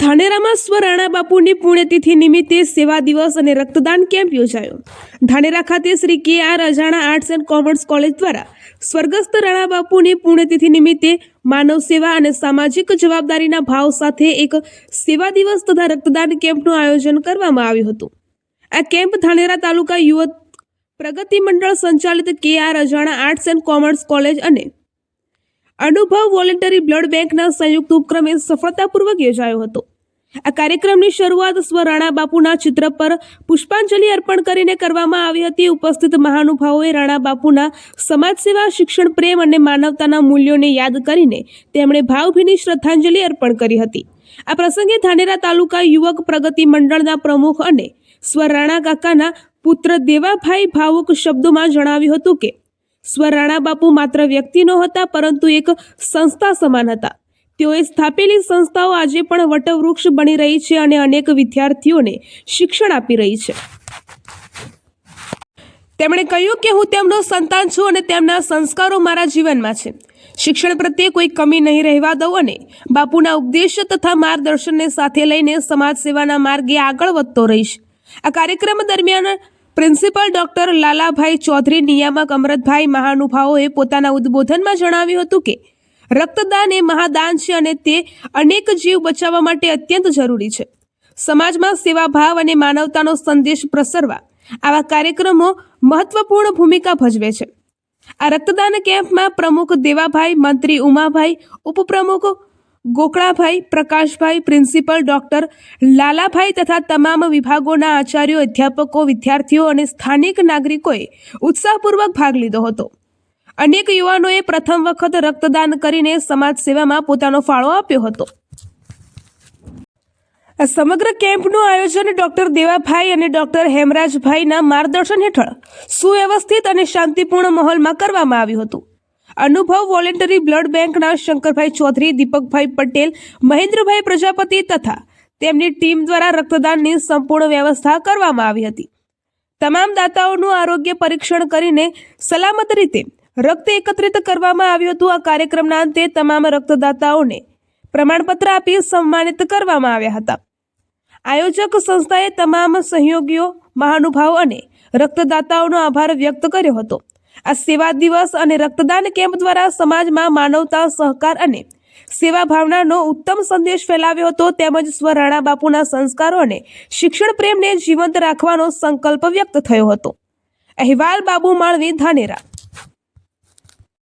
ધાનેરામાં સ્વ રાણા બાપુની પુણ્યતિથિ નિમિત્તે સેવા દિવસ અને રક્તદાન કેમ્પ યોજાયો. ધાનેરા ખાતે Shri K R Ajana arts and commerce college દ્વારા સ્વર્ગસ્થ રાણા બાપુની પુણ્યતિથિ નિમિત્તે માનવ સેવા અને સામાજિક જવાબદારીના ભાવ સાથે એક સેવા દિવસ તથા રક્તદાન કેમ્પનું આયોજન કરવામાં આવ્યું હતું. આ કેમ્પ ધાનેરા તાલુકા યુવક પ્રગતિ મંડળ સંચાલિત K R Ajana arts and commerce college અને અનુભવ વોલેન્ટરી બ્લડ બેંકના સંયુક્ત ઉપક્રમે સફળતાપૂર્વક યોજાયો હતો. આ કાર્યક્રમની શરૂઆત સ્વ બાપુના ચિત્ર પર પુષ્પાંજલિ અર્પણ કરીને કરવામાં આવી હતી. ઉપસ્થિત મહાનુભાવોએ રાણા બાપુના સમાજ સેવા, શિક્ષણ, પ્રેમ અને માનવતાના મૂલ્યોને યાદ કરીને તેમણે ભાવભીની શ્રદ્ધાંજલિ અર્પણ કરી હતી. આ પ્રસંગે ધાનેરા તાલુકા યુવક પ્રગતિ મંડળના પ્રમુખ અને સ્વ રાણા કાકાના પુત્ર દેવાભાઈ ભાવુક શબ્દોમાં જણાવ્યું હતું કે સ્વ રાણા બાપુ માત્ર વ્યક્તિ હતા પરંતુ એક સંસ્થા સમાન હતા. તેઓએ સ્થાપેલી સંસ્થાઓ આજે પણ વટવૃક્ષ બની રહી છે અને અનેક વિદ્યાર્થીઓને શિક્ષણ આપી રહી છે. તેમણે કહ્યું કે હું તેમનો સંતાન છું અને તેમના સંસ્કારો મારા જીવનમાં છે. શિક્ષણ પ્રત્યે કોઈ કમી નહીં રહેવા દઉં અને બાપુના ઉપદેશ તથા માર્ગદર્શનને સાથે લઈને સમાજ સેવાના માર્ગે આગળ વધતો રહીશ. આ કાર્યક્રમ દરમિયાન પ્રિન્સિપલ ડોક્ટર લાલાભાઈ ચૌધરી નિયામક અમરતભાઈ મહાનુભાવોએ પોતાના ઉદ્બોધનમાં જણાવ્યું હતું કે, રક્તદાન એ મહાદાન છે અને તે અનેક જીવ બચાવવા માટે અત્યંત જરૂરી છે. સમાજમાં સેવાભાવ અને માનવતાનો સંદેશ પ્રસરવા આવા કાર્યક્રમો મહત્વપૂર્ણ ભૂમિકા ભજવે છે. આ રક્તદાન કેમ્પમાં પ્રમુખ દેવાભાઈ, મંત્રી ઉમાભાઈ, ઉપપ્રમુખ ગોકળાભાઈ, પ્રકાશભાઈ, પ્રિન્સિપલ ડૉક્ટર લાલાભાઈ તથા તમામ વિભાગોના આચાર્યો, અધ્યાપકો, વિદ્યાર્થીઓ અને સ્થાનિક નાગરિકોએ ઉત્સાહપૂર્વક ભાગ લીધો હતો. અનેક યુવાનોએ પ્રથમ વખત રક્તદાન કરીને સમાજ સેવામાં પોતાનો ફાળો આપ્યો હતો. આ સમગ્ર કેમ્પનું આયોજન ડોક્ટર દેવાભાઈ અને ડોક્ટર હેમરાજભાઈના માર્ગદર્શન હેઠળ સુવ્યવસ્થિત અને શાંતિપૂર્ણ માહોલમાં કરવામાં આવ્યું હતું. અનુભવ વોલેન્ટરી બ્લડ બેંકના શંકરભાઈ ચૌધરી, દીપકભાઈ પટેલ, મહેન્દ્રભાઈ પ્રજાપતિ તથા તેમની ટીમ દ્વારા રક્તદાનની સંપૂર્ણ વ્યવસ્થા કરવામાં આવી હતી. તમામ દાતાઓનું આરોગ્ય પરીક્ષણ કરીને સલામત રીતે રક્ત એકત્રિત કરવામાં આવ્યું હતું. આ કાર્યક્રમના અંતે તમામ રક્તદાતાઓને પ્રમાણપત્ર આપી સન્માનિત કરવામાં આવ્યા હતા. આયોજક સંસ્થાએ તમામ સહયોગીઓ, મહાનુભાવ અને રક્તદાતાઓનો આભાર વ્યક્ત કર્યો હતો. આ સેવા દિવસ અને રક્તદાન કેમ્પ દ્વારા સમાજમાં માનવતા, સહકાર અને સેવા ભાવનાનો ઉત્તમ સંદેશ ફેલાવ્યો હતો. તેમજ સ્વ રાણા બાપુના સંસ્કારો અને શિક્ષણ પ્રેમને જીવંત રાખવાનો સંકલ્પ વ્યક્ત થયો હતો. અહેવાલ બાબુ માળવી ધાનેરા.